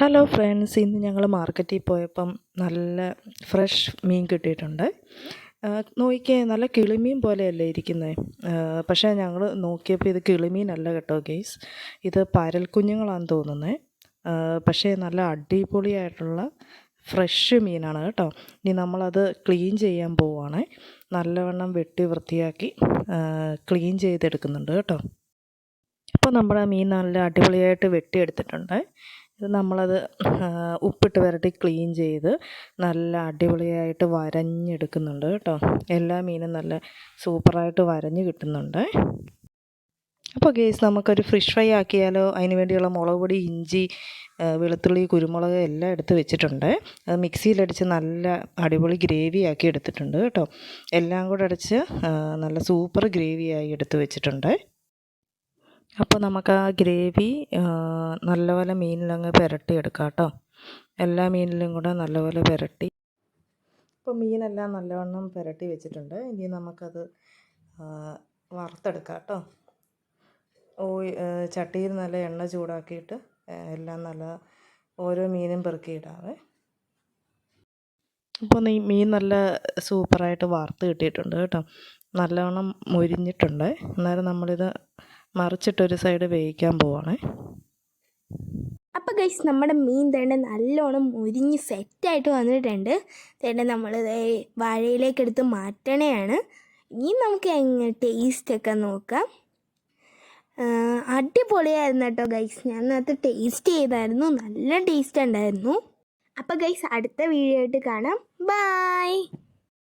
Hello friends ഇന്ന് ഞങ്ങൾ മാർക്കറ്റിൽ പോയപ്പം നല്ല ഫ്രഷ് മീൻ കിട്ടിയിട്ടുണ്ട്. നോക്കിയേ നല്ല കിളിമീൻ പോലെയല്ലേ ഇരിക്കുന്നത് പക്ഷേ ഞങ്ങൾ നോക്കിയപ്പോൾ ഇത് കിളിമീനല്ല കേട്ടോ ഗെയ്സ് ഇത് പരൽ കുഞ്ഞുങ്ങളാണെന്ന് തോന്നുന്നത് പക്ഷേ നല്ല അടിപൊളിയായിട്ടുള്ള ഫ്രഷ് മീനാണ് കേട്ടോ. ഇനി നമ്മളത് ക്ലീൻ ചെയ്യാൻ പോവുകയാണ് നല്ലവണ്ണം വെട്ടി വൃത്തിയാക്കി ക്ലീൻ ചെയ്തെടുക്കുന്നുണ്ട് കേട്ടോ. ഇപ്പോൾ നമ്മുടെ മീൻ നല്ല അടിപൊളിയായിട്ട് വെട്ടിയെടുത്തിട്ടുണ്ട്. ഇത് നമ്മളത് ഉപ്പിട്ട് വരട്ടി ക്ലീൻ ചെയ്ത് നല്ല അടിപൊളിയായിട്ട് വരഞ്ഞെടുക്കുന്നുണ്ട് കേട്ടോ. എല്ലാ മീനും നല്ല സൂപ്പറായിട്ട് വരഞ്ഞ് കിട്ടുന്നുണ്ട്. അപ്പോൾ ഗേസ് നമുക്കൊരു ഫിഷ് ഫ്രൈ ആക്കിയാലോ? അതിന് വേണ്ടിയുള്ള മുളക് പൊടി ഇഞ്ചി വെളുത്തുള്ളി കുരുമുളക് എല്ലാം എടുത്ത് വെച്ചിട്ടുണ്ട്. അത് മിക്സിയിലടിച്ച് നല്ല അടിപൊളി ഗ്രേവി ആക്കി എടുത്തിട്ടുണ്ട് കേട്ടോ. എല്ലാം കൂടെ അടിച്ച് നല്ല സൂപ്പർ ഗ്രേവിയായി എടുത്ത് വെച്ചിട്ടുണ്ട്. അപ്പോൾ നമുക്ക് ആ ഗ്രേവി നല്ലപോലെ മീനിലങ്ങ് പുരട്ടി എടുക്കാം കേട്ടോ എല്ലാ മീനിലും കൂടെ നല്ലപോലെ പുരട്ടി. ഇപ്പോൾ മീനെല്ലാം നല്ലവണ്ണം പുരട്ടി വെച്ചിട്ടുണ്ട്. ഇനി നമുക്കത് വറുത്തെടുക്കാം കേട്ടോ ഓയ് ചട്ടിയിൽ നല്ല എണ്ണ ചൂടാക്കിയിട്ട് എല്ലാം നല്ല ഓരോ മീനും പെറുക്കിയിടാവേ അപ്പോൾ ഈ മീൻ നല്ല സൂപ്പറായിട്ട് വറുത്ത് കിട്ടിയിട്ടുണ്ട് കേട്ടോ. നല്ലവണ്ണം മൊരിഞ്ഞിട്ടുണ്ട്. അന്നേരം നമ്മളിത് മറിച്ചിട്ടൊരു സൈഡ് വേവിക്കാൻ പോവാണേ. അപ്പോൾ ഗൈസ് നമ്മുടെ മീൻ തേണ്ട നല്ലോണം മുരിഞ്ഞ് സെറ്റായിട്ട് വന്നിട്ടുണ്ട്. തേണ്ട നമ്മൾ വാഴയിലേക്ക് എടുത്ത് മാറ്റണയാണ്. ഇനി നമുക്ക് എങ്ങനെ ടേസ്റ്റൊക്കെ നോക്കാം. അടിപൊളിയായിരുന്നു കേട്ടോ ഗൈസ് ഞാൻ അത് ടേസ്റ്റ് ചെയ്തായിരുന്നു. നല്ല ടേസ്റ്റ് ഉണ്ടായിരുന്നു. അപ്പോൾ ഗൈസ് അടുത്ത വീഡിയോ ആയിട്ട് കാണാം. ബൈ